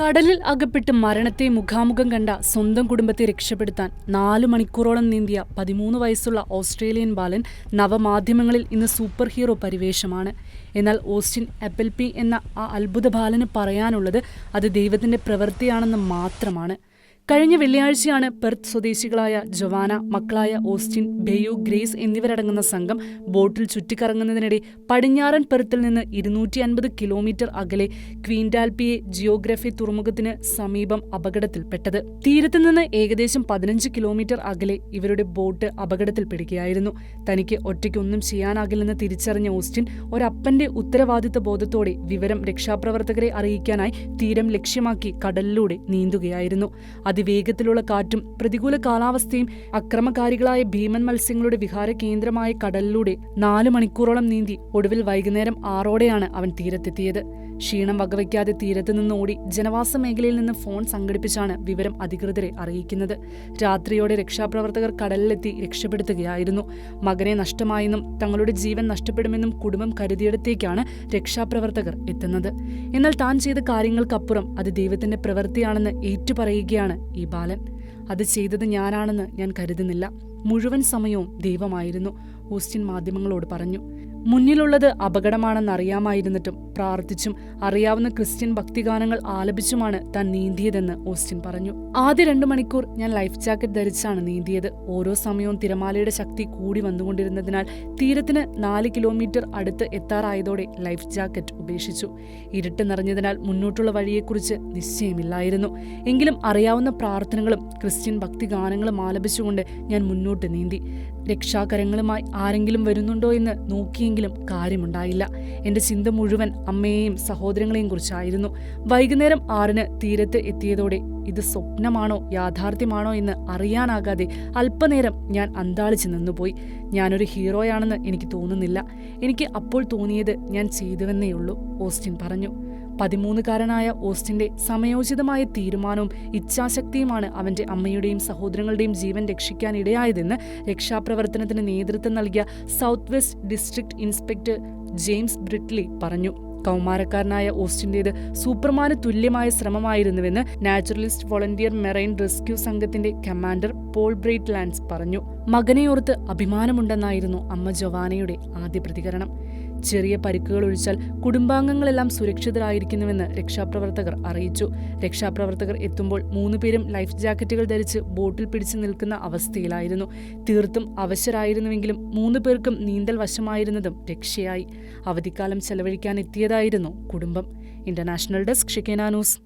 കടലിൽ അകപ്പെട്ട് മരണത്തെ മുഖാമുഖം കണ്ട സ്വന്തം കുടുംബത്തെ രക്ഷപ്പെടുത്താൻ നാല് മണിക്കൂറോളം നീന്തിയ പതിമൂന്ന് വയസ്സുള്ള ഓസ്ട്രേലിയൻ ബാലൻ നവമാധ്യമങ്ങളിൽ ഇന്ന് സൂപ്പർ ഹീറോ പരിവേഷമാണ്. എന്നാൽ ഓസ്റ്റിൻ എപ്പൽപി എന്ന ആ അത്ഭുത ബാലന് പറയാനുള്ളത് അത് ദൈവത്തിന്റെ പ്രവൃത്തിയാണെന്ന് മാത്രമാണ്. കഴിഞ്ഞ വെള്ളിയാഴ്ചയാണ് പെർത്ത് സ്വദേശികളായ ജൊവാന മക്കളായ ഓസ്റ്റിൻ ബെയു ഗ്രേസ് എന്നിവരടങ്ങുന്ന സംഘം ബോട്ടിൽ ചുറ്റിക്കറങ്ങുന്നതിനിടെ പടിഞ്ഞാറൻ പെർത്തിൽ നിന്ന് ഇരുന്നൂറ്റി അൻപത് കിലോമീറ്റർ അകലെ ക്വീൻഡാൽപിയെ ജിയോഗ്രഫി തുറമുഖത്തിന് സമീപം അപകടത്തിൽപ്പെട്ടത്. തീരത്തു നിന്ന് ഏകദേശം പതിനഞ്ച് കിലോമീറ്റർ അകലെ ഇവരുടെ ബോട്ട് അപകടത്തിൽപ്പെടുകയായിരുന്നു. തനിക്ക് ഒറ്റയ്ക്കൊന്നും ചെയ്യാനാകില്ലെന്ന് തിരിച്ചറിഞ്ഞ ഓസ്റ്റിൻ ഒരപ്പന്റെ ഉത്തരവാദിത്ത ബോധത്തോടെ വിവരം രക്ഷാപ്രവർത്തകരെ അറിയിക്കാനായി തീരം ലക്ഷ്യമാക്കി കടലിലൂടെ നീന്തുകയായിരുന്നു. അതിവേഗത്തിലുള്ള കാറ്റും പ്രതികൂല കാലാവസ്ഥയും അക്രമകാരികളായ ഭീമൻ മത്സ്യങ്ങളുടെ വിഹാര കേന്ദ്രമായ കടലിലൂടെ നാലു മണിക്കൂറോളം നീന്തി ഒടുവിൽ വൈകുന്നേരം ആറോടെയാണ് അവൻ തീരത്തെത്തിയത്. ക്ഷീണം വകവയ്ക്കാതെ തീരത്ത് നിന്ന് ഓടി ജനവാസ മേഖലയിൽ നിന്ന് ഫോൺ സംഘടിപ്പിച്ചാണ് വിവരം അധികൃതരെ അറിയിക്കുന്നത്. രാത്രിയോടെ രക്ഷാപ്രവർത്തകർ കടലിലെത്തി രക്ഷപ്പെടുത്തുകയായിരുന്നു. മകനെ നഷ്ടമായെന്നും തങ്ങളുടെ ജീവൻ നഷ്ടപ്പെടുമെന്നും കുടുംബം കരുതിയിടത്തേക്കാണ് രക്ഷാപ്രവർത്തകർ എത്തുന്നത്. എന്നാൽ താൻ ചെയ്ത കാര്യങ്ങൾക്കപ്പുറം അത് ദൈവത്തിന്റെ പ്രവൃത്തിയാണെന്ന് ഏറ്റുപറയുകയാണ് ഈ ബാലൻ. അത് ചെയ്തത് ഞാനാണെന്ന് ഞാൻ കരുതുന്നില്ല. മുഴുവൻ സമയവും ദൈവമായിരുന്നു ഓസ്റ്റിൻ മാധ്യമങ്ങളോട് പറഞ്ഞു. മുന്നിലുള്ളത് അപകടമാണെന്നറിയാമായിരുന്നിട്ടും പ്രാർത്ഥിച്ചും അറിയാവുന്ന ക്രിസ്ത്യൻ ഭക്തിഗാനങ്ങൾ ആലപിച്ചുമാണ് താൻ നീന്തിയതെന്ന് ഓസ്റ്റിൻ പറഞ്ഞു. ആദ്യ രണ്ടു മണിക്കൂർ ഞാൻ ലൈഫ് ജാക്കറ്റ് ധരിച്ചാണ് നീന്തിയത്. ഓരോ സമയവും തിരമാലയുടെ ശക്തി കൂടി വന്നുകൊണ്ടിരുന്നതിനാൽ തീരത്തിന് നാല് കിലോമീറ്റർ അടുത്ത് എത്താറായതോടെ ലൈഫ് ജാക്കറ്റ് ഉപേക്ഷിച്ചു. ഇരുട്ട് നിറഞ്ഞതിനാൽ മുന്നോട്ടുള്ള വഴിയെക്കുറിച്ച് നിശ്ചയമില്ലായിരുന്നു. എങ്കിലും അറിയാവുന്ന പ്രാർത്ഥനകളും ക്രിസ്ത്യൻ ഭക്തിഗാനങ്ങളും ആലപിച്ചുകൊണ്ട് ഞാൻ മുന്നോട്ട് നീന്തി. രക്ഷാകരങ്ങളുമായി ആരെങ്കിലും വരുന്നുണ്ടോ എന്ന് നോക്കിയെങ്കിലും കാര്യമുണ്ടായില്ല. എന്റെ ചിന്ത മുഴുവൻ അമ്മയെയും സഹോദരങ്ങളെയും കുറിച്ചായിരുന്നു. വൈകുന്നേരം ആറിന് തീരത്ത് എത്തിയതോടെ ഇത് സ്വപ്നമാണോ യാഥാർത്ഥ്യമാണോ എന്ന് അറിയാനാകാതെ അല്പനേരം ഞാൻ അന്താളിച്ച് നിന്നുപോയി. ഞാനൊരു ഹീറോയാണെന്ന് എനിക്ക് തോന്നുന്നില്ല. എനിക്ക് അപ്പോൾ തോന്നിയത് ഞാൻ ചെയ്തുവെന്നേയുള്ളൂ ഓസ്റ്റിൻ പറഞ്ഞു. പതിമൂന്നുകാരനായ ഓസ്റ്റിന്റെ സമയോചിതമായ തീരുമാനവും ഇച്ഛാശക്തിയുമാണ് അവന്റെ അമ്മയുടെയും സഹോദരങ്ങളുടെയും ജീവൻ രക്ഷിക്കാൻ ഇടയായതെന്ന് രക്ഷാപ്രവർത്തനത്തിന് നേതൃത്വം നൽകിയ south west district inspector James Britley പറഞ്ഞു. കൗമാരക്കാരനായ ഓസ്റ്റിന്റേത് സൂപ്പർമാന് തുല്യമായ ശ്രമമായിരുന്നുവെന്ന് നാച്ചുറലിസ്റ്റ് വോളണ്ടിയർ മെറൈൻ റെസ്ക്യൂ സംഘത്തിന്റെ കമാൻഡർ പോൾ ബ്രൈറ്റ് ലാൻഡ്സ് പറഞ്ഞു. മകനെയോർത്ത് അഭിമാനമുണ്ടെന്നായിരുന്നു അമ്മ ജവാനയുടെ ആദ്യ പ്രതികരണം. ചെറിയ പരിക്കുകൾ ഒഴിച്ചാൽ കുടുംബാംഗങ്ങളെല്ലാം സുരക്ഷിതരായിരിക്കുന്നുവെന്ന് രക്ഷാപ്രവർത്തകർ അറിയിച്ചു. രക്ഷാപ്രവർത്തകർ എത്തുമ്പോൾ മൂന്നുപേരും ലൈഫ് ജാക്കറ്റുകൾ ധരിച്ച് ബോട്ടിൽ പിടിച്ചു നിൽക്കുന്ന അവസ്ഥയിലായിരുന്നു. തീർത്തും അവശരായിരുന്നുവെങ്കിലും മൂന്നു പേർക്കും നീന്തൽ വശമായിരുന്നതും രക്ഷയായി. അവധിക്കാലം ചെലവഴിക്കാൻ എത്തിയതായിരുന്നു കുടുംബം. ഇന്റർനാഷണൽ ഡെസ്ക് ഷിക്കേന ന്യൂസ്.